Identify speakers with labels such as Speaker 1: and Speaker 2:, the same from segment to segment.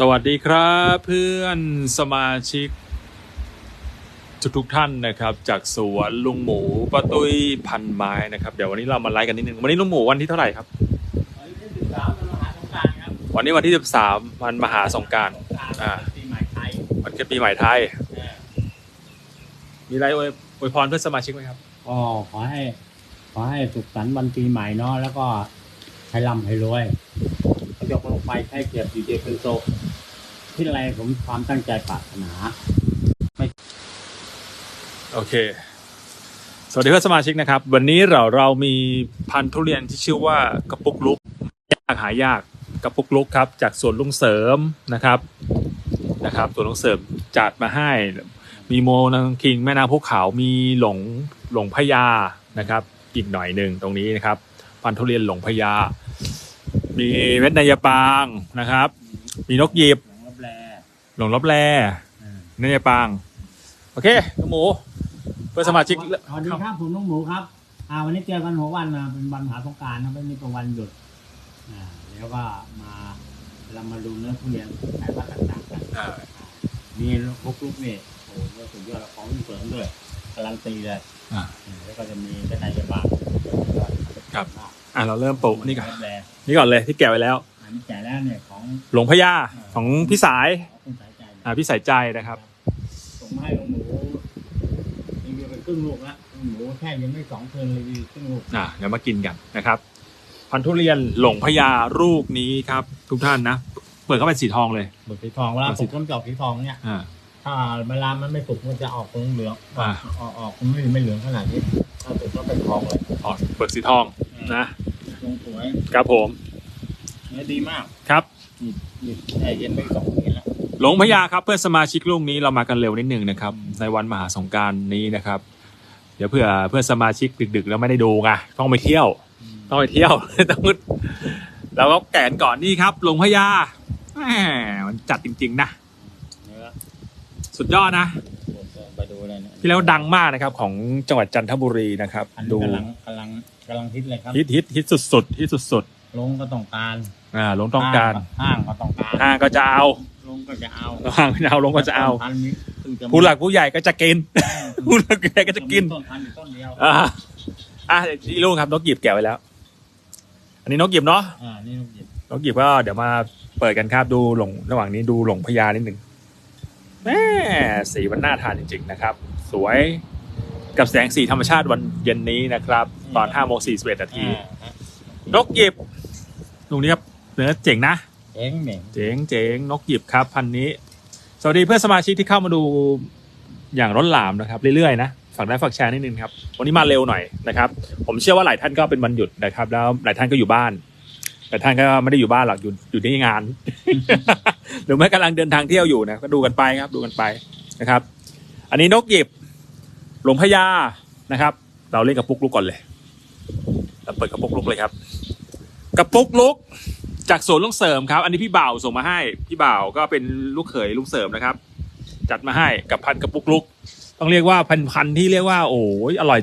Speaker 1: สวัสดีครับเพื่อนสมาชิก ทุกทุกๆท่านนะครับ จากสวนลุงหมูป้าตุ้ยพันไม้นะครับ เดี๋ยววันนี้เรามาไลฟ์กันนิดนึงวันนี้ลุงหมูวันที่เท่าไหร่ครับ
Speaker 2: วันที่สิบสามมหาสงกรานต์ครับ
Speaker 1: วันนี้วันที่13วันมหาสงกรารอ่า
Speaker 2: ปีใหม่ไทย
Speaker 1: วันเกิดปีใหม่ไทย
Speaker 2: เออ
Speaker 1: มีอะไรอวยอวยพรเพื่อนสมาชิกไหมครับ
Speaker 2: ก็ขอให้ ขอให้สุขสันต์วันปีใหม่เนาะแล้วก็ให้ร่ำให้รวยประ ยกลงไปใช้เกียรติอยู่เดียวเป็นโตที่อะไรผมความตั้งใจปรารถนา
Speaker 1: โอเค สวัสดีเพื่อนสมาชิกนะครับ วันนี้เราเรามีพันธุ์ทุเรียนที่ชื่อว่ากระปุกลุกยากหายากกระปุกลุกครับ จากสวนลุงเสริมนะครับนะครับสวนลุงเสริมจัดมาให้ มีโมนังคิงแม่น้ำภูเขามีหลงหลงพญานะครับ อีกหน่อยหนึ่งตรงนี้นะครับ พันธุ์ทุเรียนหลงพญา มีเม็ดนายปางนะครับ มีนกหยิบ
Speaker 2: หลวงรับแล
Speaker 1: หลงลบแล
Speaker 2: เออ
Speaker 1: เนยปาง โอเคน้องหมู เพื่อนสมาชิก
Speaker 2: สวัสดีครับผมน้องหมูครับอ่าวันนี้เจอกันหัววันนะเป็นวันมหาสงกรารนะไม่มีเป็นวันหยุดอ่าแล้วก็มาเรามาดูเนื้อทุเรียนสายพันธุ์ต่างๆกัน
Speaker 1: อ่า
Speaker 2: มีพวกลูกนี่โอ้โหเนื้อสุดยอดของเสริมด้วยการันตีเลย
Speaker 1: อ่า
Speaker 2: อืมแล้วก็จะมีกระต่ายยาบา
Speaker 1: ครับ อะเราเริ่มปลูกนี่ก่อน
Speaker 2: แบรนด์
Speaker 1: นี่ก่อนเลยที่แกะไว้แล้ว
Speaker 2: อันนี้แก่แล้วเนี่ยของ
Speaker 1: หลวงพญาของพี่สาย
Speaker 2: ของคุณสายใจเนี่ย
Speaker 1: อ่าพี่สายใจนะครับ
Speaker 2: ส่งมาให้ลุงหมูรีวิวเป็นครึ่งลูกละลุงหมูแค่ยังไม่สองเทิร์นรีวิวครึ่งลูก
Speaker 1: อ่าเดี๋ยวมากินกันนะครับพันธุ์ทุเรียนหลงพญาลูกนี้ครับ ทุกท่านนะเปิดเข้าเป็นสีทองเลย
Speaker 2: เบิกสีทองเวลาสุกต้นจอกสีทองเนี่ย
Speaker 1: อ่า
Speaker 2: ถ้าเวลามันไม่สุกมันจะออกเหลืองๆอ
Speaker 1: อ่า
Speaker 2: อกออกออกมันไม่ไม่เหลืองขนาดนี้ถ้าสุกก็เป็นทองเลย
Speaker 1: อ๋อเปิดสีทองนะ
Speaker 2: ทรงสวย
Speaker 1: ครับผม
Speaker 2: เนื้อดีมาก
Speaker 1: ครับ
Speaker 2: หยิบหยิบแช่เย็นไปสองเย็นแล้ว
Speaker 1: หลงพญาครับเพื่อนสมาชิกลูกนี้เรามากันเร็วนิดหนึ่งนะครับ ในวันมหาสงกรารนี้นะครับ เดี๋ยวเพื่อเพื่อนสมาชิกดึกๆ แล้วไม่ได้ดูไงต้องไปเที่ยว ต้องไปเที่ยว ต้องมืดเราก็แกนก่อนนี่ครับหลวงพญาแหมมันจัดจริงๆนะ
Speaker 2: เนื้อ
Speaker 1: สุดยอดนะ
Speaker 2: ไปดูเลยเนี่ย
Speaker 1: ที่แล้วดังมากนะครับของจังหวัดจันทบุรีนะครับ
Speaker 2: อันนี้
Speaker 1: ดู
Speaker 2: กำลังกำลัง กำลังฮิตเลยครับ
Speaker 1: ฮิตฮิตฮิตสุดๆฮิตสุด
Speaker 2: ลงก็ต้องการ
Speaker 1: ๆอ่าหลวงต้องการ
Speaker 2: ห้างก็ต้องการ
Speaker 1: ห้างก็จะเอา
Speaker 2: ลงก็จะเอา
Speaker 1: ห้างไม่เอาหลวงก็จะเอา
Speaker 2: พันนี้เพิ่งจะ
Speaker 1: ผู้หลักผู้ใหญ่ก็จะกิน ผู้หลักผู้ใหญ่ก็จะกิน
Speaker 2: ต้นพันอยู่ต้นเดียว
Speaker 1: อ่าอะที่ลูกครับนกหยิบแกะไว้แล้ว อันนี้นกหยิบเนาะ
Speaker 2: อ่านี่ลูกหยิบ
Speaker 1: นกหยิบก็เดี๋ยวมาเปิดกันครับดูหลงระหว่างนี้ดูหลงพญานิดหนึ่งแม่สีมันน่าทานจริง ๆ นะครับ สวย กับแสงสีธรรมชาติวันเย็นนี้นะครับ ตอน5โมง41นาที
Speaker 2: อ่า
Speaker 1: นกหยิบลุงนี้ครับเนื้อเจ๋งนะ
Speaker 2: เอ็งเหม่ง
Speaker 1: เจ๋งเจ๋งนกหยิบครับ พันนี้ สวัสดีเพื่อนสมาชิกที่เข้ามาดูอย่างร้นหลามนะครับ เรื่อยๆนะฝากได้ฝากแชร์นิดนึงครับ วันนี้มาเร็วหน่อยนะครับ ผมเชื่อว่าหลายท่านก็เป็นวันหยุดนะครับ แล้วหลายท่านก็อยู่บ้านหลายท่านก็ไม่ได้อยู่บ้านหรอกอยู่อยู่ที่งาน หรือไม่กำลังเดินทางเที่ยวอยู่นะก็ดูกันไปครับ ดูกันไปนะครับ อันนี้นกหยิบ หลวงพญานะครับ เราเล่นกับปุกลุกก่อนเลยเราเปิดกระปุกลุกเลยครับกระปุกลุกจากสวนลุงเสริมครับ อันนี้พี่บ่าวส่งมาให้ พี่บ่าวก็เป็นลูกเขยลุงเสริมนะครับ จัดมาให้กับพันกระปุกลุก ต้องเรียกว่าพันพันที่เรียกว่า โอ้ยอร่อย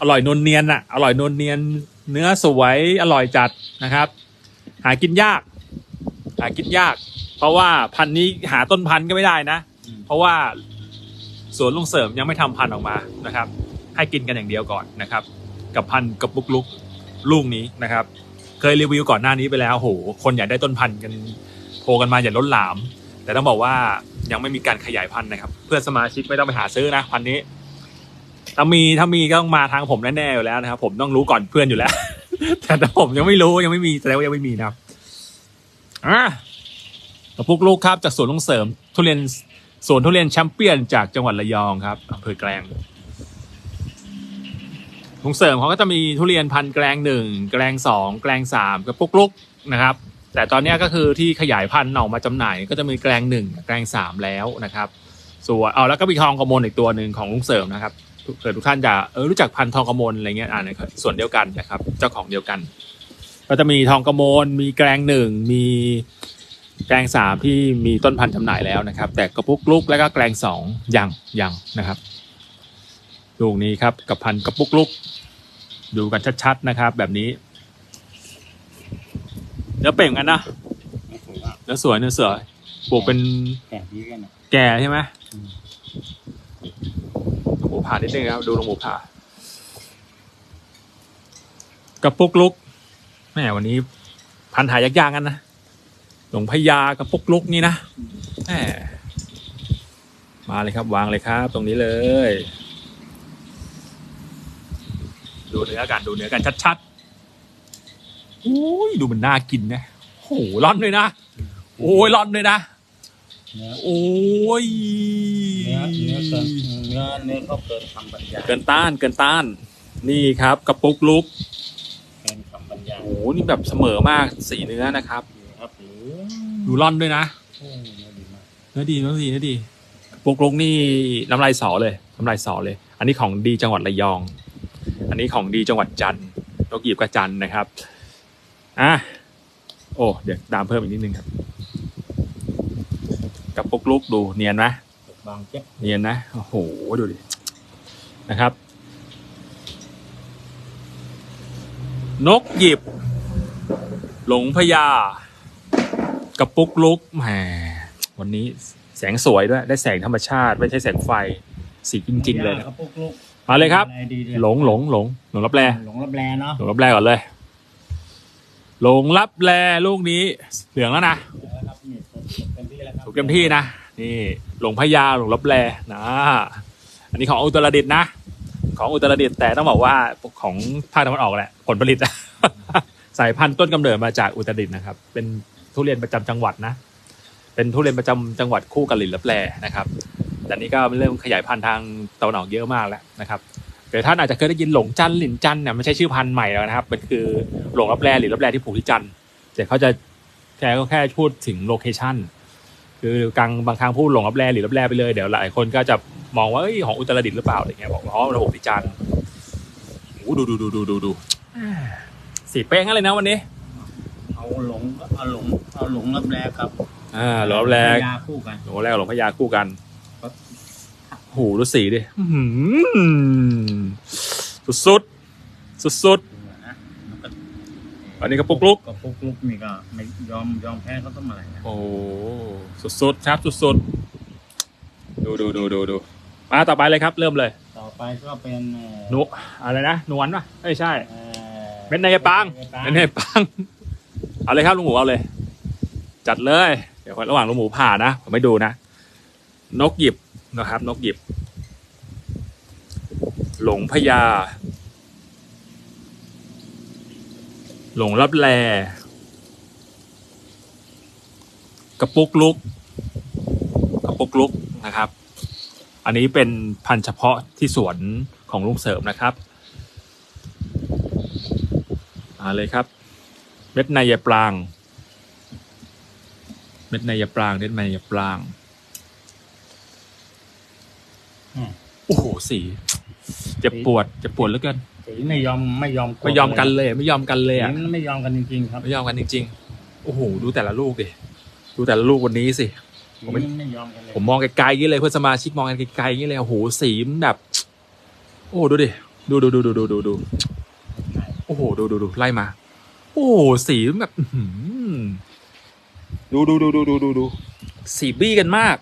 Speaker 1: อร่อยนวลเนียนอะอร่อยนวลเนียน เนื้อสวยอร่อยจัดนะครับ หากินยาก หากินยาก เพราะว่าพันนี้หาต้นพันธุ์ก็ไม่ได้นะ เพราะว่า สวนลุงเสริมยังไม่ทำพันธุ์ออกมานะครับ ให้กินกันอย่างเดียวก่อนนะครับ กับพันธุ์กระปุกลุกลูกนี้นะครับ เคยรีวิวก่อนหน้านี้ไปแล้วโหคนอยากได้ต้นพันธุ์กันโทรกันมาอย่าล้นหลาม แต่ต้องบอกว่ายังไม่มีการขยายพันธุ์นะครับ เพื่อนสมาชิกไม่ต้องไปหาซื้อนะพันธุ์นี้ ถ้ามีถ้ามีก็ต้องมาทางผมแน่ๆอยู่แล้วนะครับ ผมต้องรู้ก่อนเพื่อนอยู่แล้ว แต่ถ้าผมยังไม่รู้ยังไม่มีแสดงว่ายังไม่มีนะครับอะกระปุกลูกครับจากสวนลุงเสริมทุเรียน สวนทุเรียนแชมเปี้ยนจากจังหวัดระยองครับอำเภอแกลงลุงเสริมเขาก็จะมีทุเรียนพันธุ์แกลงหนึ่งแกลงสองแกลงสามกับปุกลุกนะครับ แต่ตอนนี้ก็คือที่ขยายพันธุ์ออกมาจำหน่าย ก็จะมีแกลงหนึ่งแกลงสามแล้วนะครับ ส่วนเอาแล้วก็มีทองกระมลอีกตัวหนึ่งของลุงเสริมนะครับเกิดทุกท่านจะเออรู้จักพันธุ์ทองกระมลอะไรเงี้ยอ่านในส่วนเดียวกันนะครับ เจ้าของเดียวกัน ก็จะมีทองกระมลมีแกลงหนึ่งมี แกลงสามที่มีต้นพันธุ์จำหน่ายแล้วนะครับ แต่กระปุกลุกแล้วก็แกลงสองยังยังนะครับลูกนี้ครับกับพันธุ์กระปุกลุกดูกันชัดๆนะครับ แบบนี้เนื้อเป่งกันนะเนื้อสวยเนื้อสวยปลูกเป็น
Speaker 2: แก่ดีกันนะ
Speaker 1: แก่ใช่ไหม
Speaker 2: อืม
Speaker 1: หลวงปู่ผ่านิดนึงครับดูหลวงปู่ผ่ากระปุกลุกแม่วันนี้พันหายากๆกันนะ หลวงพญากระปุกลุกนี่นะแหมมาเลยครับวางเลยครับ ตรงนี้เลย ดูเนื้อกันดูเนื้อกันชัดๆอุ้ยดูมันน่ากินนะโอ้โหร่อนเลยนะโอ้ยร่อนเลยนะโอ้ย
Speaker 2: เนื้อเนื้อเกินเนื้อเนื้อเขเกินคำบรรยาย
Speaker 1: เกินต้านเกินต้าน นี่ครับกระปุกลุก
Speaker 2: เกินคำบรรยาย
Speaker 1: โอ้นี่แบบเสมอมากสีเนื้อนะครับ
Speaker 2: ครับหรือ
Speaker 1: ดูร่อนด้วยนะ
Speaker 2: โอ้เนื้อดีมาก
Speaker 1: เนื้อดีเนื้อดีเนื้อดีกระปุกลุกนี่น้ำลายสอเลยน้ำลายสอเลย อันนี้ของดีจังหวัดระยอง อันนี้ของดีจังหวัดจันทร์นกหยิบกระจันทร์นะครับอะโอ้เดี๋ยวตามเพิ่มอีกนิดนึงครับกระปุกลุกดูเนียนไหม
Speaker 2: บางเจ็บ
Speaker 1: เนียนนะโอ้โหดูดินะครับ นกหยิบ หลงพญา กระปุกลุกแหมวันนี้แสงสวยด้วย ได้แสงธรรมชาติ ไม่ใช่แสงไฟ สีจริง ๆ เลยนะ
Speaker 2: กระปุกลูก
Speaker 1: มาเลยครับ
Speaker 2: อะไรดีเนี่ย
Speaker 1: หลงหลงหลงหลงรับแล
Speaker 2: หลงรับแลเนาะ
Speaker 1: หลงรับแลก่อนเลย หลงรับแลลูกนี้เหลืองแล้วนะ
Speaker 2: แล้วครับนี่สุกเต็มที่แล้วครับ
Speaker 1: ถูกเต็มที่นะนี่หลงพญาหลงรับแลนะอันนี้ของอุตรดิตถ์นะของอุตรดิตถ์แต่ต้องบอกว่าของภาคตะวันออกแหละผลผลิตสายพันธุ์ต้นกำเนิดมาจากอุตรดิตถ์นะครับ เป็น ทุเรียนประจำจังหวัดนะ เป็นทุเรียนประจำจังหวัดคู่กับหลินรับแลนะครับ แต่นี้ก็เริ่มขยายพันธุ์ทางตะวันออกเยอะมากแล้วนะครับเดี๋ยวท่านอาจจะเคยได้ยินหลงจันหลินจันเนี่ยไม่ใช่ชื่อพันธุ์ใหม่แล้วนะครับ มันคือหลงรับแลหลินรับแลที่ปลูกที่จันแต่เขาจะแค่ก็แค่พูดถึงโลเคชั่นคือกลางบางครั้งพูดหลงรับแลหรือรับแลไปเลยเดี๋ยวหลายคนก็จะมองว่าเอ้ยของอุตรดิตถ์หรือเปล่าอะไรเงี้ยบอกว่าอ๋อระบบพิจารณ์โอ้ดูดูดูดูดูดูสีเป๊ะงั้นเลยนะวันนี้
Speaker 2: เอาหลงเอาหลง เอาหลงรับแลครับ
Speaker 1: อ่าหลงรับแล
Speaker 2: ยาคู่กัน
Speaker 1: หลงรับแลกับหลงพญาคู่กัน
Speaker 2: ครับ
Speaker 1: โอ้โหดูสีดิอื้อหือสุดสุดสุดสุด
Speaker 2: นะแล้วก็
Speaker 1: ๆอันนี้ก็ปุกลุก
Speaker 2: ก็ปุ๊กลุกนี่ก็ไม่ยอมยอมแพ้เขาต้องอะไรนะ
Speaker 1: โอ้สุดสุดๆครับสุดสุดๆดูดูดูดูดูมาต่อไปเลยครับ เริ่มเลย
Speaker 2: ต่อไปก็เป็นเอ่อ
Speaker 1: นุอะไรนะนวลป่ะไม่ใช่
Speaker 2: เอ่อ
Speaker 1: เม็ดนายปังเม็ดนายปังเอาเลยครับลุงหมูเอาเลย จัดเลย เดี๋ยวระหว่างลุงหมูผ่านะผมไม่ดูนะ นกหยิบนะครับ นกหยิบ หลงพญาหลงรับแลกระปุกลุกกระปุกลุกนะครับ อันนี้เป็นพันธุ์เฉพาะที่สวนของลุงเสริมนะครับมาเลยครับ เม็ดในายปราง เม็ดในยายปรางเม็ดในยายปราง
Speaker 2: อืม
Speaker 1: โอ้โหสีเจ็บปวดเจ็บปวดเหลือเกิน
Speaker 2: สีไม่ยอมไม่ยอม
Speaker 1: ไม่ยอมกันเลย ไม่ยอมกันเลย
Speaker 2: สี
Speaker 1: อะ
Speaker 2: มันไม่ยอมกันจริงๆครับ
Speaker 1: ไม่ยอมกันจริงๆโอ้โหดูแต่ละลูกดิดูแต่ละลูกวันนี้สิ
Speaker 2: สี
Speaker 1: ผมไม่
Speaker 2: มันไม่ยอมกันเลย
Speaker 1: ผมมองไกลๆอย่างนี้เลยเพื่อนสมาชิกมองกันไกลๆอย่างนี้เลยโอ้โหสีมันแบบ โอ้ดูดิดูดูดูดูดูดูดูโอ้โหดูดูดูไล่มา โอ้โหสีมันแบบอื้อหือ ดูดูดูดูดูดูดูสีบี้กันมาก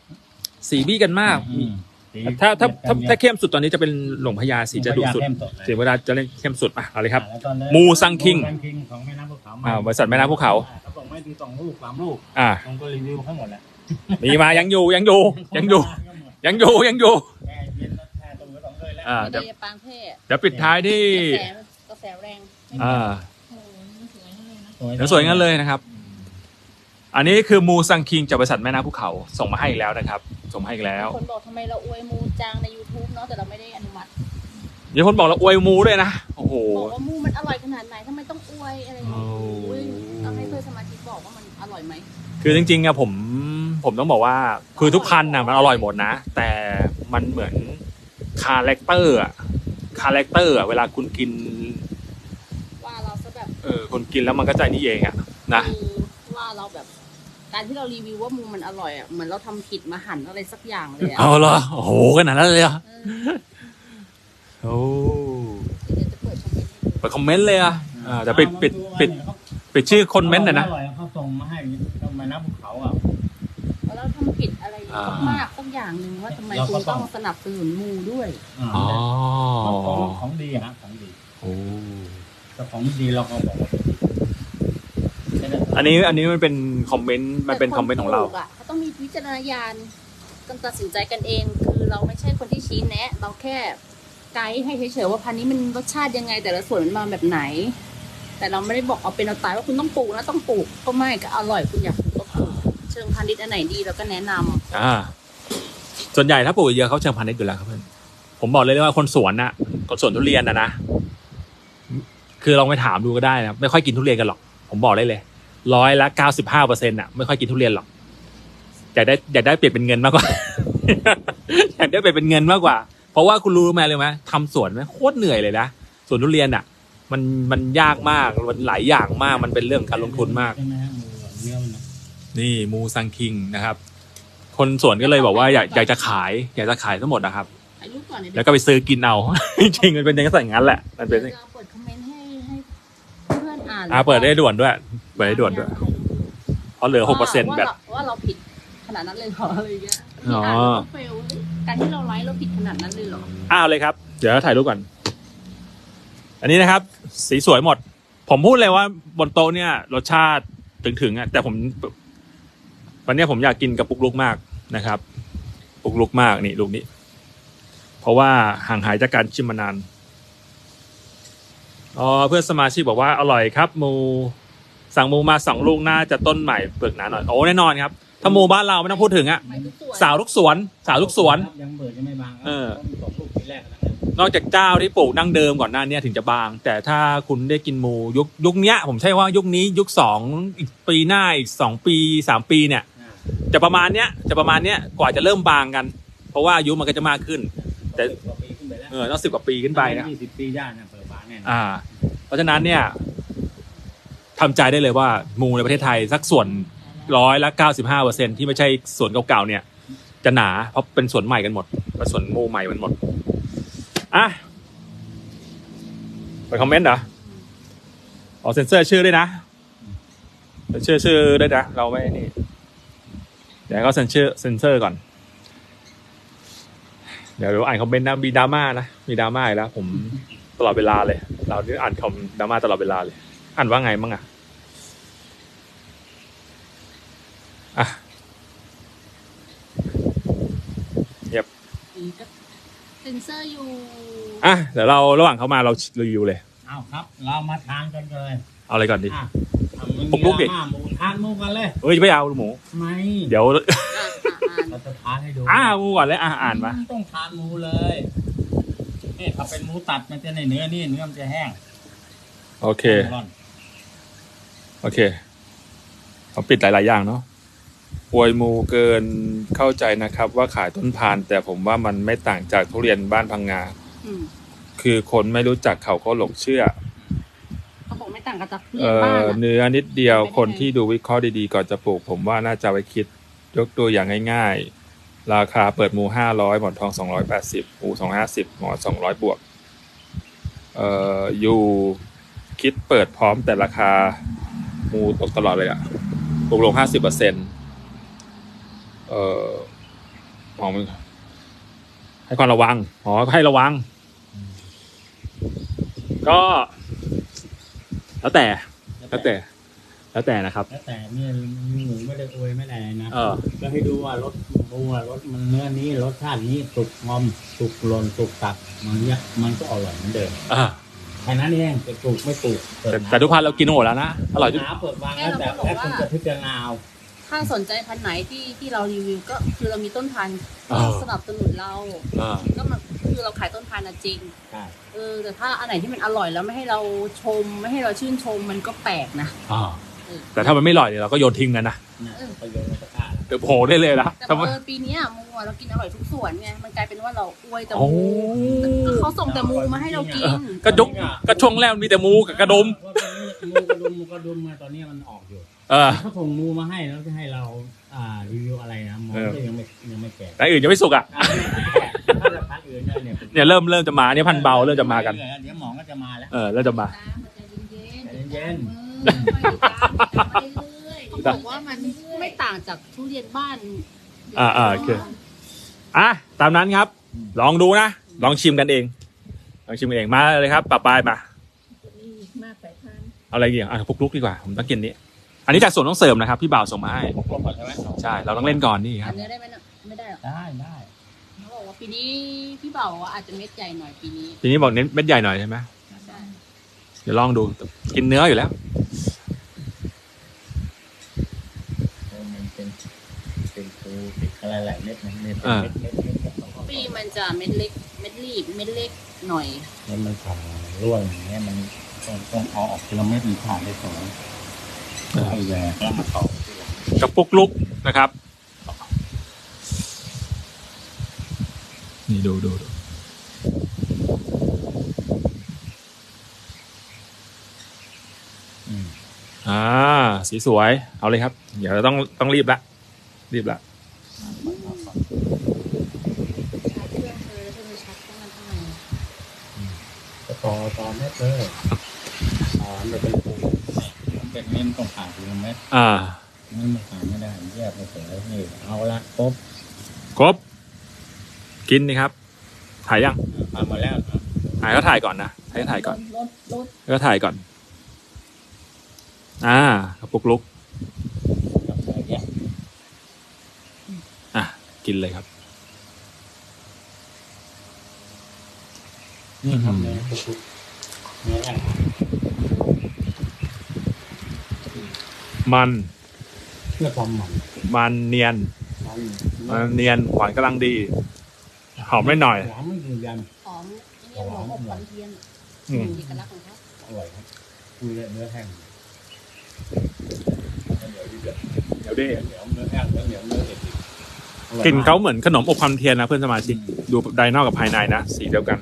Speaker 1: สีบี้กันมาก
Speaker 2: อืมสี
Speaker 1: ถ้าถ้าถ้า
Speaker 2: สี
Speaker 1: ถ้าเข้มสุดตอนนี้จะเป็นหลวงพญาสีจะดุสุด
Speaker 2: เข้มเลย
Speaker 1: สีเวลาจะเล่นเข้มสุดอะเอาเลยครับ
Speaker 2: อ่าแล้วก็เนื้อ
Speaker 1: มูซังคิง
Speaker 2: มูซังคิงของแม่น้ำภูเขา
Speaker 1: อ่าบริษัทแม่น้ำภูเขา
Speaker 2: อ่เขาบอกไม่ดีสองลูกสามลูก
Speaker 1: อ่า
Speaker 2: ผมก็รีวิวทั้งหมดแหละ
Speaker 1: มีมายังอยู่ยังอยู่ยังอยู่ยังอยู่ยังอยู่
Speaker 2: แช่เย็นแล้วแช่ตรงนี้ต้องเลยแล้ว
Speaker 1: อ่า
Speaker 3: ไม่
Speaker 1: เดี๋ยว
Speaker 3: ได้ปางเท่
Speaker 1: เดี๋ยวปิดท้ายที่
Speaker 3: กระแสกระแสแรงไม่มี
Speaker 1: อ่า
Speaker 3: โอ้โหมันสวยมากเลยนะ
Speaker 1: เดี๋ยวสวยงั้นเลยนะครับ อันนี้คือมูซังคิงจากบริษัทแม่น้ำภูเขาส่งมาให้อีกแล้วนะครับ ส่งมาให้อีกแล้ว
Speaker 3: คนบอกทำไมเราอวยมูจังใน YouTube เนาะแต่เราไม่ได้อนุมัติ
Speaker 1: มีคนบอกเราอวยมูด้วยนะโอ้โห
Speaker 3: บอกว่ามูมันอร่อยขนาดไหนทำไมต้องอวยอะไรอย่างเงี้ย
Speaker 1: โอ้
Speaker 3: อุ้ยต้องให้เพื่อนสมาชิกบอกว่ามันอร่อยไหม
Speaker 1: คือจริงๆอะผมผมต้องบอกว่าคือทุกพันธุ์อะมันอร่อยหมดนะ แต่มันเหมือนคาแรคเตอร์อะคาแรคเตอร์อะเวลาคุณกิน
Speaker 3: ว่าเราซะแบบ
Speaker 1: เออคนกินแล้วมันก็ใจนี่เองอะนะ
Speaker 3: คือว่าเราแบบ การที่เรารีวิวว่ามูมันอร่อยอะเหมือนเราทำผิดมาหั่นอะไรสักอย่างเลยอะ
Speaker 1: เอาเหรอโอ้โหขนาดนั้นเลยเหรอะ
Speaker 3: เออ
Speaker 1: โอ้
Speaker 3: เดี๋ยวจะเปิดคอมเมนต์ให้ดู
Speaker 1: เปิดคอมเมนต์เลยอะอ่าแต่ปิดปิดปิดปิดชื่อคนเมนต์หน่อยนะ
Speaker 2: อร่อยเขาส่งมาให้ตรงแม่น้ำภูเขาอะ
Speaker 3: เราทำผิดอะไร
Speaker 1: อ่าม
Speaker 3: มากๆสักอย่างหนึ่งว่าทำไม
Speaker 2: เรา
Speaker 3: คุ
Speaker 2: ก็
Speaker 3: ณ
Speaker 2: ต้
Speaker 3: ต้
Speaker 2: อ
Speaker 3: อง งสนับสนุนมูด้วยา
Speaker 1: อ๋อ
Speaker 2: ของของดีฮะของดี
Speaker 1: โอ้
Speaker 2: แต่ของไม่ดีเราก็บอกว่าใช่ไหม
Speaker 1: อันนี้อันนี้มันเป็นคอมเมนต์มันเป็นคอมเมนต์ของเรา
Speaker 3: แต่คนปลูกะเขาต้องมีวิจารณญาณต้องตัดสินใจกันเอง คือเราไม่ใช่คนที่ชี้แนะ เราแค่ไกด์ให้เฉยๆว่าพันธุ์นี้มันรสชาติยังไง แต่ละส่วนมันมาแบบไหน แต่เราไม่ได้บอกเอาเป็นเอาตายว่าคุณต้องปลูกนะต้องปลูกก็ไม่ก็อร่อยคุณอยากปลูกก็ปลูกเชิงพาณิชย์อันไหนดีเราก็แนะนำ
Speaker 1: อ่า ส่วนใหญ่ถ้าปลูกเยอะเขาเชิงพาณิชย์อยู่แล้วครับเพื่อนผมบอกเลยว่าคนสวนน่ะ คนสวนทุเรียนนะนะคือลองไปถามดูก็ได้นะไม่ค่อยกินทุเรียนกันหรอก ผมบอกได้เลย ร้อยละเก้าสิบห้าเปอร์เซ็นต์่ะไม่ค่อยกินทุเรียนหรอกอยากได้อยากได้เปลี่ยนเป็นเงินมากกว่าอยากได้เปลี่ยนเป็นเงินมากกว่า เพราะว่าคุณรู้ไหมเลยไหมทำสวนไหมโคตรเหนื่อยเลยนะสวนทุเรียนอะ มันมันยากมากมันหลายอย่างมากมันเป็นเรื่องการลงทุนมาก
Speaker 2: ใช่ไหมฮะหมูเนื้อมันนะ
Speaker 1: นี่มูซังคิงนะครับ คนสวนก็เลยบอกว่าอยากอยากจะขาย อยากจะขายทั้งหมดนะครับ
Speaker 3: อายุก่อนเนี่ย
Speaker 1: แล้วก็ไปซื้อกินเอา จริงๆมันเป็นอย่างนั้นแหละ มันเป็น
Speaker 3: เดี๋ยวจะเปิดคอมเมนต์ให้ให้เพื่อนอ่าน
Speaker 1: อ่าเปิดได้ด่วนด้วยเปิด ได้ด่วนด้วยเพราะเหลือหกเปอร์เซ็นต์
Speaker 3: ว่า
Speaker 1: แบบ
Speaker 3: ราว่าเราผิดขนาดนั้นเลยเหรออะไรอย่างเงี้ย
Speaker 1: อ๋อ
Speaker 3: ที่อ่านแล้วก็เฟลเฮ้ยการที่เราไลฟ์เราผิดขนาดนั้นเลยเหรอ
Speaker 1: อ้าวเลยครับ เดี๋ยวถ่ายรูปก่อน อันนี้นะครับ สีสวยหมด ผมพูดเลยว่าบนโต๊ะเนี่ยรสชาติถึงๆอะแต่ผม วันเนี้ยผมอยากกินกับปุกลุกมากนะครับ ปุกลุกมากนี่ลูกนี้ เพราะว่าห่างหายจากการชิมมานานอ๋อเพื่อนสมาชิกบอกว่าอร่อยครับมู สั่งมูมาสองลูกน่าจะต้นใหม่เปลือกหนาหน่อยโอ้แน่นอนครับถ้ามูบ้านเราไม่ต้องพูดถึงอะ
Speaker 3: หมายถึงส่วน
Speaker 1: สาวทุกสวน สาวทุกสวน
Speaker 2: ยังเบิดยังไม่บาง
Speaker 1: เออ
Speaker 2: ต้องตกลูกทีแรกนะ
Speaker 1: นอกจากเจ้าที่ปลูกดั้งเดิมก่อนหน้าเนี้ถึงจะบาง แต่ถ้าคุณได้กินหมูยุคยุคเนี้ย ผมใช่ว่ายุคนี้ยุคสองอีกปีหน้าอีกสองปีสามปีเนี่ย
Speaker 2: อ่า
Speaker 1: จะประมาณเนี้ยจะประมาณเนี้ยกว่าจะเริ่มบางกัน เพราะว่าอายุมันก็จะมากขึ้น แต่
Speaker 2: สิบกว่าปีขึ้นไปแล้ว
Speaker 1: เออต้องสิบกว่าปีขึ้นไปนะ
Speaker 2: ยี่สิบปีย่านนะเปิดบางแน่นอน
Speaker 1: อ่า เพราะฉะนั้นเนี่ย ทำใจได้เลยว่ามูในประเทศไทยสักส่วนร้อยละเก้าสิบห้าเปอร์เซ็นที่ไม่ใช่ส่วนเก่าๆเนี่ย จะหนาเพราะเป็นส่วนใหม่กันหมดเป็นส่วนมูใหม่กันหมดอะไปคอมเมนต์เหรออ๋อเซ็นเซอร์ชื่อด้วยนะเซ็นเซอร์ชื่อด้วยนะเราไม่นี่เดี๋ยวเขาเซ็นเซอร์เซ็นเซอร์ก่อน เดี๋ยวเราอ่านคอมเมนต์นะมีดราม่านะมีดราม่าอีกแล้ว ผมตลอดเวลาเลย เรานี่อ่านคอมดราม่าตลอดเวลาเลย อ่านว่าไงบ้างอะอะ
Speaker 3: อืมก็เซ็นเซอร์อยู่
Speaker 1: อะเดี๋ยวเราระหว่างเขามาเรารีวิวเลย
Speaker 2: เอาครับ เรามาทานกันเลย
Speaker 1: เอาอะไรก่อนดี
Speaker 2: อะทำมัน
Speaker 1: ปุ๊กลุ๊กดิ
Speaker 2: มีดราม่าหมูทานหมูกันเลย
Speaker 1: เฮ้ยไม่เอาหมู
Speaker 2: ไม่
Speaker 1: เดี๋ยว
Speaker 3: อะอะอ่าน
Speaker 2: เราจะทานให้ดู
Speaker 1: อ่าหมูก่อนเลยอะอ่านมา
Speaker 2: ต้องทานหมูเลยนี่ถ้าเป็นหมูตัดมันจะในเนื้อนี่เนื้อมันจะแห้ง
Speaker 1: โอเค
Speaker 2: ร่อน
Speaker 1: โอเคเขาปิดหลาย ๆ อย่างเนาะปวยมูเกินเข้าใจนะครับ ว่าขายต้นพาน แต่ผมว่ามันไม่ต่างจากทุเรียนบ้านพังงา
Speaker 3: อืม
Speaker 1: คือคนไม่รู้จักเขาก็หลงเชื่อ
Speaker 3: เขาบอกไม่ต่างกับจากทุ
Speaker 1: เอ
Speaker 3: เรียนบ้าน
Speaker 1: อ
Speaker 3: อะ
Speaker 1: เนื้อนิดเดียว
Speaker 3: ไม่ได้
Speaker 1: คนที่ดูวิเคราะห์ดีๆ ก่อนจะปลูก ผมว่าน่าจะไปคิด ยกตัวอย่างง่าย ๆ ราคาเปิดมูห้าร้อยหมอนทองสองร้อยแปดสิบมูสองห้าสิบหมอนสองร้อยบวก เอ่ออยู่คิดเปิดพร้อมแต่ราคา มูตกตลอดเลยอะตกลงห้าสิบเปอร์เซ็นต์เอ่อมองมันให้ความระวังอ๋อก็ให้ระวัง ก็ แล้วแต่ แล้วแต่ แล้วแต่นะครับ
Speaker 2: แล้วแต่เนี่ยหมูไม่ได้อวยไม่ได้อะไรนะ
Speaker 1: เออ
Speaker 2: ก็ให้ดูว่ารสหมูอะรสมันเนื้อนี้รสชาตินี้สุกงอมสุกหล่นสุกตัดมันเนี้ยมันก็อร่อยเหมือนเดิม
Speaker 1: อ่า
Speaker 2: แค่นั้นเองจะปลูกไม่ปลูกเปิด
Speaker 1: แต่
Speaker 2: น้ำ
Speaker 1: แต่ทุกพันเรากินหมดแล้วนะอร่อยทุก
Speaker 2: น้ำเปิดวางแล้วแต่แล้วคุณจะพิจารณาเอา
Speaker 3: ถ้าสนใจพันธุ์ไหนที่ที่เรารีวิวก็คือเรามีต้นพันธุ์
Speaker 1: อ่า
Speaker 3: สนับสนุนเรา
Speaker 1: อ่า
Speaker 3: ก็มันคือเราขายต้นพันธุ์นะจริง
Speaker 2: ใช่
Speaker 3: เออแต่ถ้าอันไหนที่มันอร่อยแล้วไม่ให้เราชม ไม่ให้เราชื่นชมมันก็แปลกนะ
Speaker 1: อ่า
Speaker 3: เออ
Speaker 1: แต่ถ้ามันไม่อร่อยเนี่ยเราก็โยนทิ้งกันนะ
Speaker 2: เนี่ยประโยชน์มันจะกล้า
Speaker 1: เดี๋ยวโผล่ได้เลยนะ
Speaker 3: แต่
Speaker 1: ถ้า
Speaker 3: บั
Speaker 1: มัน
Speaker 3: งเออปีเนี้ยมู อะเรากินอร่อยทุกส่วนไงมันกลายเป็นว่าเราอวยแต่
Speaker 1: โอ้
Speaker 3: มูก็เขาส่งแต่มูมาให้เรากิน
Speaker 1: ก็ยกก็ช่วงแรกมันมีแต่มูกับกระดม
Speaker 2: เพราะตอนนี้มูกระดุมมูกระดุมมาตอนนี้มันออกอยู่
Speaker 1: เออ
Speaker 2: เขาส่งมูมาให้แล้วจะให้เราอ่ารีวิวอะไรนะหมอ
Speaker 1: เออ
Speaker 2: ก็ยังไม่ยังไม่แก่
Speaker 1: แต่อื่นยังไม่สุกอะ
Speaker 2: อ่าไม่แก่ถ้าจะพันอื่นเนี่ยเนี่ย
Speaker 1: เนี่ยเริ่มเริ่มจะมาเนี่ยพันเบาเริ่มจะมากัน
Speaker 2: เดี๋ยวหมอก็จะมาแล้ว
Speaker 1: เออเริ่มจะมา
Speaker 3: ใจเย็น
Speaker 2: ใจเย็น
Speaker 3: ๆค่อยๆตามไปเรื่อยๆเขาบอกว่ามันไม่ต่างจากทุเรียนบ้าน
Speaker 1: อ่าอ่าโอเค อะตามนั้นครับ ลองดูนะ ลองชิมกันเอง ลองชิมกันเองมาเลยครับปะปายมา
Speaker 3: มากไปท่าน
Speaker 1: เอาอะไรดีอะอะพุกลุกดีกว่า ผมต้องกินนี้ อันนี้จากส่วนต้องเสริมนะครับพี่บ่าวส่งมาให้
Speaker 2: พวกเราก่อนใช่ไหม
Speaker 1: ใช่เราต้องเล่นก่อนนี่ค
Speaker 3: อั
Speaker 1: รับ
Speaker 3: นนี้ได้ไหมเนะไม่ได้หรอก
Speaker 2: ได้ได้
Speaker 3: เขาบอกว่าปีนี้พี่บ่าวบอกว่าอาจจะเม็ดใหญ่หน่อยปีนี้
Speaker 1: ทีนี้บอกเน้นเม็ดใหญ่หน่อยใช่ไหม
Speaker 3: ใช่
Speaker 1: เดี๋ยวลองดูกินเนื้ออยู่แล้ว
Speaker 2: เออมันเป็นเป็นปูติดอะไรหลายเม็ด นะเนี่ยเป็น
Speaker 1: อ่า
Speaker 2: เม็ดเม็ดเม็ดเม็ดของเขา
Speaker 3: ปีมันจะเม็ดเล็ก เม็ดรีบเม็ดเล็กหน่อย
Speaker 2: แล้วมันผ่าร่วงอย่างเงี้ยมันต้องต้องเอาออกทีละเม็ดมันผ่าได้สองไอ้แหวกแล้วมาต่อทีหลัง
Speaker 1: กระปุกลุกนะครับ นี่ดูดูดู
Speaker 2: อืม
Speaker 1: อ่า สีสวย เอาเลยครับ เดี๋ยวเราต้องต้องรีบละ รีบละ
Speaker 3: ชาร์จเครื่องเธอแล้วเธอชาร์จเครื่องมันทำไม
Speaker 2: ก็ ต่อต่อเม็ดเลยอ่ามันเป็นปูมันเป็นเม็ดต้องผ่าทีละเม็ด
Speaker 1: อ่า
Speaker 2: นั่นมันผ่าไม่ได้แยกไปเสร็จแล้วนี่เอาละครบ
Speaker 1: ครบกินนี่ครับ ถ่ายยัง
Speaker 2: ผ่ามาแล้วอะ
Speaker 1: ถ่ายก็ถ่ายก่อนนะถ่ายก็ถ่ายก่อน
Speaker 3: รถรถ
Speaker 1: แล้วก็ถ่ายก่อน อ่ากระปุกลุก
Speaker 2: กับอะไรเงี้ย
Speaker 1: อะกินเลยครับ
Speaker 2: นี่ทำเลยทุกๆเนี่ยแหละ
Speaker 1: มัน
Speaker 2: เพื่อความมัน
Speaker 1: มันเนียน
Speaker 2: มัน
Speaker 1: มันเนียนหวานกำลังดี หอมไม่หน่อย
Speaker 2: หอมมันยืนยัน
Speaker 3: หอมไอ้เนี่ยหอมอบควันเทียน
Speaker 1: อืม
Speaker 3: เอกลักษณ์ของเขา
Speaker 2: อร่อยครับคุยเนื้อแห้งเดี๋ยวเดี๋ยว
Speaker 1: เดี๋ยวดิ
Speaker 2: เดี๋ยวเนื้อแห้งแล้วเดี๋ยวเนื้อเด็ดอีกอร่อย
Speaker 1: กลิ่นเขาเหมือนขนมอบความเทียนนะเพื่อนสมาชิกดูภายนอกกับภายในนะสีเดียวกัน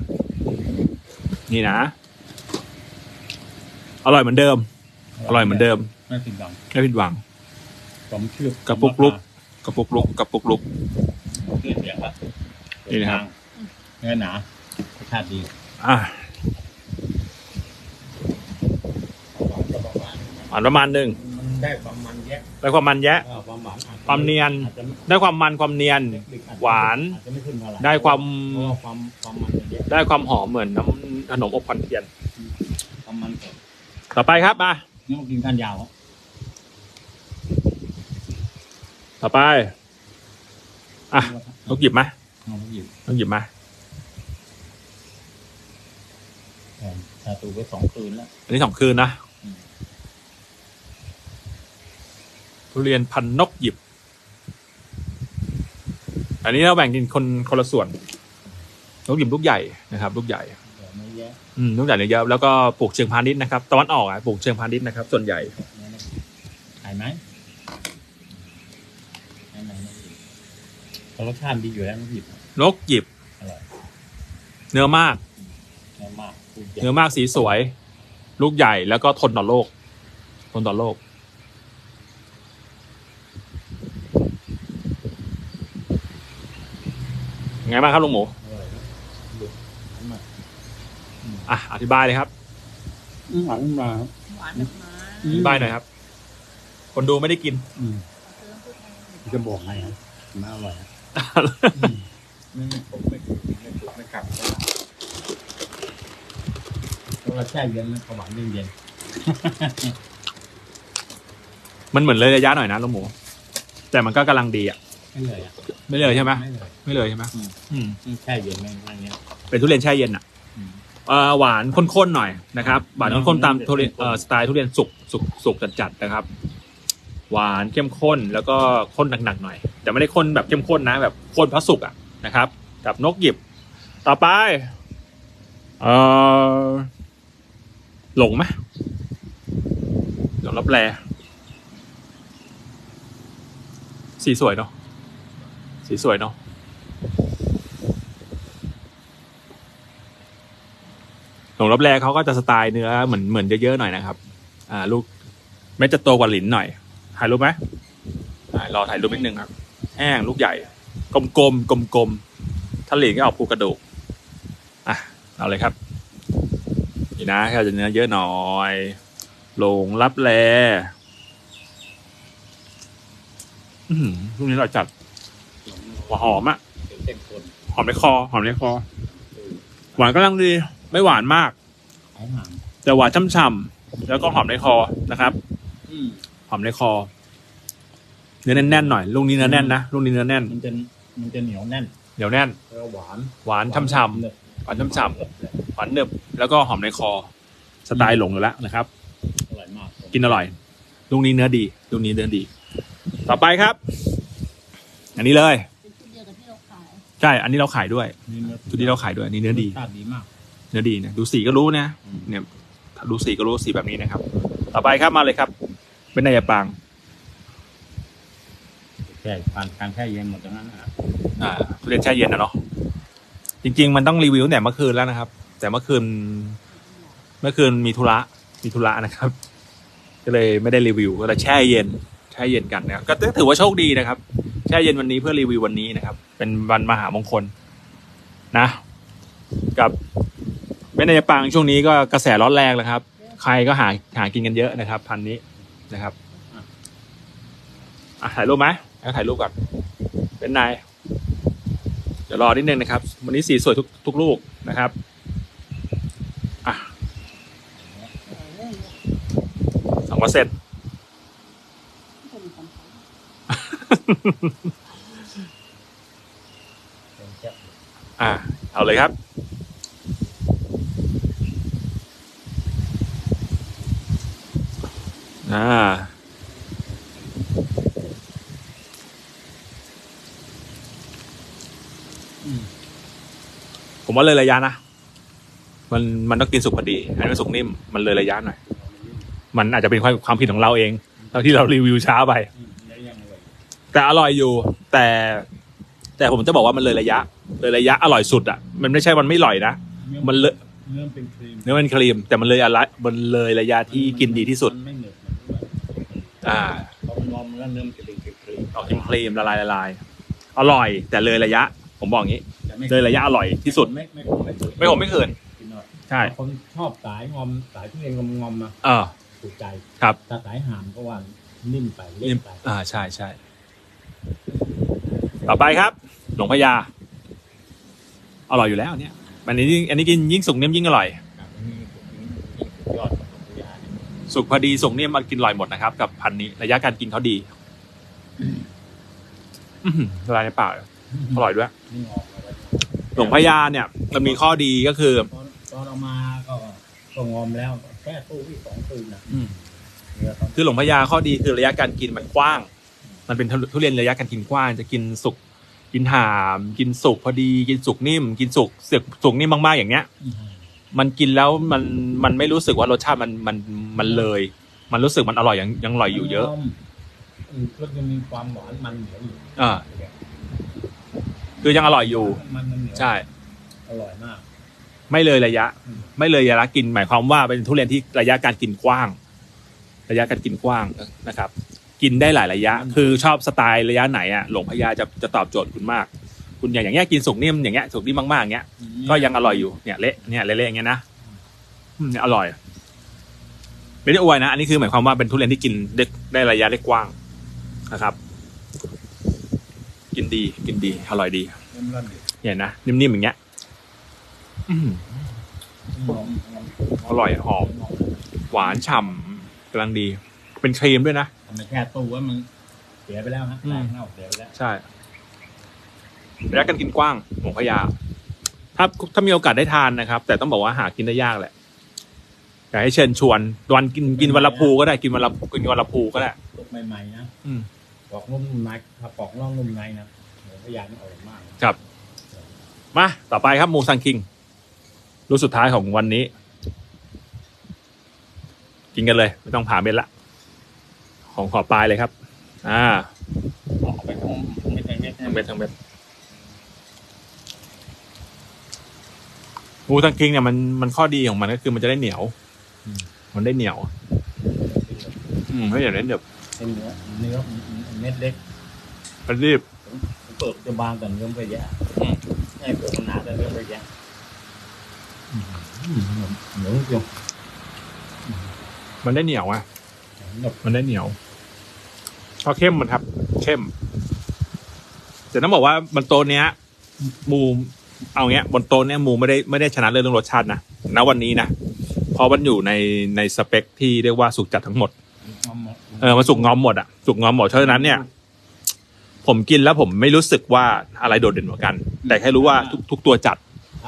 Speaker 1: นี่นะ อร่อยเหมือนเดิม อร่อยเหมือนเดิม
Speaker 2: ไม่ผิดหวัง
Speaker 1: ไม่ผิดหวัง
Speaker 2: สมชื่อก
Speaker 1: ระปุกลุกกระปุกลุกกระปุกลุก
Speaker 2: ชื่อเสียงครับ
Speaker 1: นี่นะครับ
Speaker 2: เนื้อหนารสชาติดี
Speaker 1: อะ
Speaker 2: หวานก็หวาน
Speaker 1: หวานประมาณหนึ่ง
Speaker 2: มันได้ความมันแยะ
Speaker 1: ได้ความมันแยะ
Speaker 2: เออความหวานอาจจะ
Speaker 1: ความเนียน
Speaker 2: อาจจะไม่
Speaker 1: ได้ความมันความเนียน หวาน
Speaker 2: อาจจะไม่ขึ้นเท่าไหร่
Speaker 1: ได้ความ
Speaker 2: เพราะว่าความความมันมันเยอะ
Speaker 1: ได้ความหอมเหมือนน้ำ ขนมอบควันเทียน
Speaker 2: ความมันสด
Speaker 1: ต่อไปครับมา
Speaker 2: นี่มากินกันยาวอะ
Speaker 1: ต่อไป อะนกหยิบไหม
Speaker 2: เอาไปหยิบ
Speaker 1: นกหยิบไหม
Speaker 2: แทนชาตูไปสองคืนแล้ว
Speaker 1: อันนี้สองคืนนะ
Speaker 2: อืม
Speaker 1: ทุเรียนพันนกหยิบ อันนี้เราแบ่งกินคนคนละส่วนนกหยิบลูกใหญ่นะครับ ลูกใหญ่ อืมลูกใหญ่เยเยอะแล้วก็ปลูกเชิงพาณิชย์นะครับตะวันออกอะปลูกเชิงพาณิชย์นะครับ ส่วนใหญ่
Speaker 2: ขายไหมขายไหมรสชาติดีอยู่แล้วนกหยิบ
Speaker 1: นกหยิบเนื้อมาก
Speaker 2: เนื้อมาก
Speaker 1: เนื้อมากสีสวย ลูกใหญ่แล้วก็ทนต่อโรคทนต่อโรคไงบ้างครับลุงหมู
Speaker 2: อร่อยนะดุน้ำมาก
Speaker 1: อะอธิบายเลยครับ
Speaker 2: อืมหวานขึ้นมาครับ
Speaker 3: หวานแบบมา
Speaker 1: อธิบายหน่อยครับ คนดูไม่ได้กิน
Speaker 2: อืม
Speaker 3: เครื่องพูดไทย
Speaker 2: จะบอกให้ครับน่าอร่อยครับไม่ผมไม่ถูกไม่ถูกไม่กลับเราแช่เย็นนะหวานเย็นเย็น
Speaker 1: มันเหมือนเลยระยะหน่อยนะลุงหมู แต่มันก็กำลังดีอะ
Speaker 2: ไม่เลยอะ
Speaker 1: ไม่เลยใช่ไหม
Speaker 2: ไม่เลย
Speaker 1: ไม่เลยใช่ไหม
Speaker 2: อืม
Speaker 1: อืม
Speaker 2: นี่แช่เย็นไม่ไม่เงี้ย
Speaker 1: เป็นทุเรียนแช่เย็นอะ
Speaker 2: อืม
Speaker 1: เอ่อ หวานข้นๆหน่อยนะครับ หวานข้นๆตามทุเรียนเอ่อสไตล์ทุเรียนสุกสุกสุกจัดๆนะครับ หวานเข้มข้นแล้วก็ข้นหนักๆหน่อย แต่ไม่ได้ข้นแบบเข้มข้นนะ แบบข้นเพราะสุกอะนะครับกับนกหยิบ ต่อไปเอ่อหลงไหมหลงรับแลสีสวยเนาะสีสวยเนาะ หลงรับแรเขาก็จะสไตล์เนื้อเหมือนเหมือนเยอะๆหน่อยนะครับ อ่า ลูกเม็ดจะโตกว่าหลินหน่อยถ่ายรูปไหมรอถ่ายรูปนิดนึงครับ แห้งลูกใหญ่ กลมๆกลมๆถ้าหลินก็ออกภูกระดูกอะเอาเลยครับนี่นะแค่จะเนื้อเยอะหน่อยหลงรับแลอือหือลูกนี้อร่อยจัดหัวหอมอะหอมในคอ หอมในคอ หวานกำลังดี ไม่หวานมาก
Speaker 2: ขายห่าง
Speaker 1: แต่หวานช่ำๆแล้วก็หอมในคอนะครับ
Speaker 2: อืม
Speaker 1: หอมในคอ เนื้อแน่นๆหน่อยลูกนี้เนื้อแน่นนะลูกนี้เนื้อแน่น
Speaker 2: มันจะมันจะเหนียวแน่น
Speaker 1: เดี๋ยวแน่น
Speaker 2: แล้วหวาน
Speaker 1: หวานช่ำๆหวานช่ำๆหวานเนึบแล้วก็หอมในคอ สไตล์หลงอยู่แล้วนะครับ
Speaker 2: อร่อยมาก
Speaker 1: กินอร่อยลูกนี้เนื้อดีลูกนี้เนื้อดี ต่อไปครับ อันนี้เลย
Speaker 3: เป็นชุดเดียวกับที่เราขาย
Speaker 1: ใช่ อันนี้เราขายด้วย
Speaker 2: นี่เนื้อ
Speaker 1: ชุดนี้เราขายด้วยอันนี้เนื้อดี
Speaker 2: รสชาติดีมาก
Speaker 1: เนื้อดีนะดูสีก็รู้นะ
Speaker 2: อืม
Speaker 1: เนี่ยถ้าดูสีก็รู้สีแบบนี้นะครับ ต่อไปครับมาเลยครับ เป็นนายปาง
Speaker 2: แช่การการแช่เย็นหมดทั้งนั้นนะ
Speaker 1: อ่าทุเรียนแช่เย็นนะเนาะจริง ๆ มันต้องรีวิวตั้งแต่เมื่อคืนแล้วนะครับ แต่เมื่อคืน เมื่อคืนมีธุระมีธุระนะครับ ก็เลยไม่ได้รีวิวก็เลยแช่เย็นแช่เย็นกันนะครับก็ถือว่าโชคดีนะครับ แช่เย็นวันนี้เพื่อรีวิววันนี้นะครับ เป็นวันมหามงคล นะ กับ แม่นายปางช่วงนี้ก็กระแสร้อนแรงแล้วครับ ใครก็หาหากินกันเยอะนะครับ พันนี้นะครับอะถ่ายรูปไหมถ่ายรูปก่อนเป็นนายเดี๋ยวรอนิดนึงนะครับ วันนี้สีสวยทุกทุกลูกนะครับอะสองเปอร์เซ็นต์อะเอาเลยครับ อ่าผมว่าเลยระยะนะ มันมันต้องกินสุกพอดี อันนี้มันสุกนิ่ม มันเลยระยะหน่อย มันอาจจะเป็นความความผิดของเราเองตอนที่เรารีวิวช้าไป
Speaker 2: อืมแล้วยังเลย
Speaker 1: แต่อร่อยอยู่ แต่ แต่ผมจะบอกว่ามันเลยระยะ เลยระยะอร่อยสุดอะ มันไม่ใช่มันไม่อร่อยนะ มันเลย
Speaker 2: เนื้อเป็นครีม
Speaker 1: เนื้อมันครีม แต่มันเลยอะไรมันเลยระยะที่กินดีที่สุด
Speaker 2: มันไม่ อ่าพอมันรอมแล้วเนื้อมันจะเป็นครีม
Speaker 1: ออกครีมครีมละลายละลายอร่อยแต่เลยระยะ ผมบอกอย่างนี้ เลยระยะอร่อยที่สุด
Speaker 2: ไม่ไม่ไม่
Speaker 1: ไม่ผมไม่เขินใช่
Speaker 2: คนชอบสายงอมสายทุเรียนงอมงอมๆนะ
Speaker 1: เออ
Speaker 2: ถูกใจ
Speaker 1: ครับ
Speaker 2: ถ้าสายห่ามก็ว่านิ่มไปเล่
Speaker 1: น
Speaker 2: ไป
Speaker 1: อ่าใช่ใช่ต่อไปครับ หลวงพญาอร่อยอยู่แล้วเนี่ยอันนี้อันนี้กินยิ่งสุกเนิ่มยิ่งอร่อย
Speaker 2: ยอด
Speaker 1: สุกพอดีสุกนิ่มมันกินอร่อยหมดนะครับ กับพันธุ์นี้ระยะการกินเขาดีอื้อหือละลายในปากอร่อยด้วย
Speaker 2: นี่ออกมาแล้ว
Speaker 1: หลวงพญาเนี่ยมันมีข้อดีก็คือ
Speaker 2: ตอนตอนเรามาก็ก็งอมแล้วแค่ตู้ที่สองคืนนะ
Speaker 1: อืม
Speaker 2: เนื้อเขา
Speaker 1: คือหลวงพญาข้อดีคือระยะการกินมันกว้าง มันเป็นทุเรียนระยะการกินกว้างจะกินสุกกินหาม กินสุกพอดี กินสุกนิ่ม กินสุกเสือกสุกนิ่มมากๆอย่างเนี้ย มันกินแล้วมันมันไม่รู้สึกว่ารสชาติมันมันมันเลย มันรู้สึกมันอร่อยยังยังอร่อยอยู่เยอะ
Speaker 2: มก็จะมีความหวานมันเหนียวอยู่
Speaker 1: อ่าคือยังอร่อยอยู่
Speaker 2: มันมันเหนียว
Speaker 1: ใช่
Speaker 2: อร่อยมาก
Speaker 1: ไม่เลยระยะ
Speaker 2: อืม
Speaker 1: ไม่เลยระยะกิน หมายความว่าเป็นทุเรียนที่ระยะการกินกว้าง ระยะการกินกว้างนะครับ กินได้หลายระยะ คือชอบสไตล์ระยะไหนอะหลวงพญาจะจะตอบโจทย์คุณมาก คุณอย่างอย่างเงี้ยกินสุกนิ่มอย่างเงี้ยสุกนิ่มมากๆอย่างเงี้ยก็ยังอร่อยอยู่เนี่ยเละเนี่ยเละๆอย่างเงี้ยนะอืมเนี่ยอร่อยไม่ได้อวยนะ อันนี้คือหมายความว่าเป็นทุเรียนที่กินได้ได้ระยะได้กว้างนะครับ กินดี กินดี อร่อยดี
Speaker 2: เริ่มร่อนดิ
Speaker 1: เห็นนะนิ่มๆอย่างเงี้ยอืม
Speaker 2: งอมงอม
Speaker 1: อร่อยหอม หวานฉ่ำกำลังดี เป็นครีมด้วยนะ
Speaker 2: ทำไมแค่ตู้ว่ามันเสียไปแล้วฮะ
Speaker 1: อืม
Speaker 2: แตกเน่าเสียไปแล้ว
Speaker 1: ใช่ ระยะการกินกว้างหลวงพญาถ้าถ้ามีโอกาสได้ทานนะครับ แต่ต้องบอกว่าหากินได้ยากแหละอยากให้เชิญชวนวันกินกินวันละภูก็ได้กินวันละกินวันละภูก็ได้
Speaker 2: ตกใหม่ๆนะ
Speaker 1: อืม
Speaker 2: ปอกนุ่มในถ้าปอกน่องนุ่มในนะหมูพยายนี่อร่อยมากนะครับ
Speaker 1: มาต่อไปครับมูซังคิงรู้สุดท้ายของวันนี้ กินกันเลย ไม่ต้องผ่าเม็ดละ ของขอปลายเลยครับ อ่า
Speaker 2: ออกไปทั้งไม่ใช่เม็ด
Speaker 1: ทั้งเม็ดทั้งเม็ด มูซังคิงเนี่ยมันมันข้อดีของมันก็คือมันจะได้เหนียว มันได้เหนียว อืมไม่อย่างนั้นเดี๋ยว
Speaker 2: เป็นเนื้อเนื้อเม็ดเล็ก
Speaker 1: มันรีบ
Speaker 2: เปลือกจะบางแต่เนื้อไปแยะ
Speaker 1: อืม
Speaker 2: ให้เปลือกมันหนาแต่เนื้อไปแยะเหนียวจริง
Speaker 1: มันได้เหนียวอะ
Speaker 2: แบบ
Speaker 1: มันได้เหนียวพอเข้มมันครับ เข้มแต่ต้องบอกว่าบนโต๊ะเนี้ยมู เอาเงี้ยบนโต๊ะเนี้ยมูไม่ได้ไม่ได้ชนะเรื่องรสชาตินะณวันนี้นะเพราะมันอยู่ในในสเปคที่เรียกว่าสุกจัดทั้งหมดเออมันสุกงอมหมดอะสุกงอมหมดเพราะฉะนั้นเนี่ย ผมกินแล้วผมไม่รู้สึกว่าอะไรโดดเด่นกว่ากัน แต่แค่รู้ว่าทุกทุกตัวจัด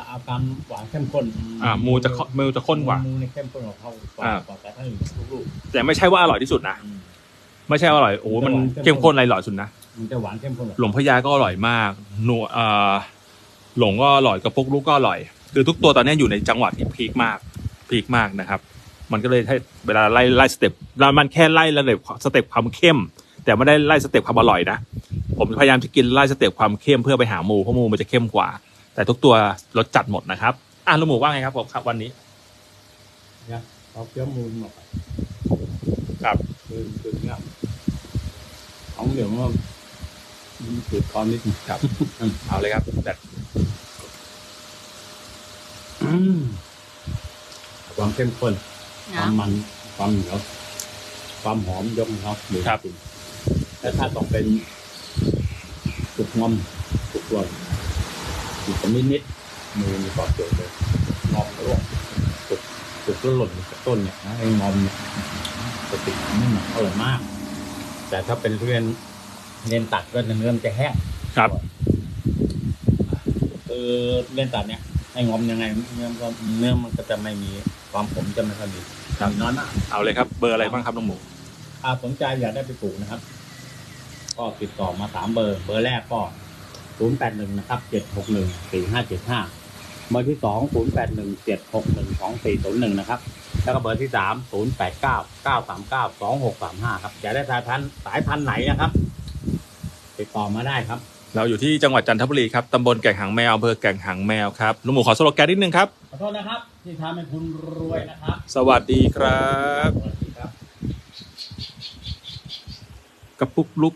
Speaker 2: เอาความหวานเข้มข้น
Speaker 1: อ่ามูจะข้นมูจะข้นกว่า
Speaker 2: มูในเข้มข้นกว่าเขากว่า
Speaker 1: อ่า
Speaker 2: กว่าแต่ถ้าอื่นลูก
Speaker 1: แต่ไม่ใช่ว่าอร่อยที่สุดนะ
Speaker 2: ๆอืม
Speaker 1: ไม่ใช่ว่าอร่อยโอ้โหมันเข้มข้นอะไรอร่อยสุดนะ
Speaker 2: มันจะหวานเข้มข้นกว่า
Speaker 1: หลวงพญาก็อร่อยมากหนัวเอ่อ หลงก็อร่อยกระปุกลูกก็อร่อย คือทุกตัวตอนนี้อยู่ในจังหวะที่พีคมากพีคมากนะครับ มันก็เลยให้เวลาไล่ไล่สเต็ปแล้วมันแค่ไล่ระดับสเต็ปความเข้ม แต่ไม่ได้ไล่สเต็ปความอร่อยนะผมพยายามจะกินไล่สเต็ปความเข้มเพื่อไปหาหมูเพราะหมูมันจะเข้มกว่า แต่ทุกตัวรสจัดหมดนะครับอะลุงหมูว่าไงครับผมครับ วันนี้
Speaker 2: เนี่ยเอาเคี้ยวมูลมาไป
Speaker 1: ครับ
Speaker 2: คือคือเนี่ยของเหลืองว่ามัน จืดคอนิดนึง
Speaker 1: ครับ เอาเลยครับแต่
Speaker 2: อืมความเข้มข้นค
Speaker 3: นะ
Speaker 2: วามมันความเหนียวความหอมยกเขาหรือจริงแต่ถ้าต้องเป็นสุกงอมสุกกรอยสุกนิดนิดๆมือมีตอบโจทย์เลยงอมร่วงสุกสุกแล้วหล่นจากต้นเนี่ยนะไอ้งอมเนี่ยจะติดไม่หนักอร่อยมาก แต่ถ้าเป็นทุเรียน เรียนตัดก็เนื้อมันจะแห้ง
Speaker 1: ครับ
Speaker 2: คือเรียนตัดเนี่ยให้งอมยังไงเนื้อมันก็เนื้อมันก็จะไม่มีความขมจะไม่ค่อยมี
Speaker 1: ครับ
Speaker 2: มีน้อยมาก
Speaker 1: เอาเลยครับ เบอร์อะไรบ้างครับลุงหมู
Speaker 2: ถ้าสนใจอยากได้ไปปลูกนะครับ ก็ติดต่อมาสามเบอร์ เบอร์แรกก็ศูนย์แปดหนึ่งนะครับเจ็ดหกหนึ่งสี่ห้าเจ็ดห้าเบอร์ที่สองศูนย์แปดหนึ่งเจ็ดหกหนึ่งสองสี่ศูนย์หนึ่งนะครับแล้วก็เบอร์ที่สามศูนย์แปดเก้าเก้าสามเก้าสองหกสามห้าครับอยากได้สายพันธุ์สายพันธุ์ไหนนะครับ ติดต่อมาได้ครับ
Speaker 1: เราอยู่ที่จังหวัดจันทบุรีครับตำบลแก่งหางแมวอำเภอแก่งหางแมวครับลุงหมูขอสโลแกนนิดนึงครับ
Speaker 2: ขอโทษนะครับที่ทำให้คุณรวยนะครับ
Speaker 1: สวัสดีครับ
Speaker 2: สวัสดีครับ
Speaker 1: กระปุกลุก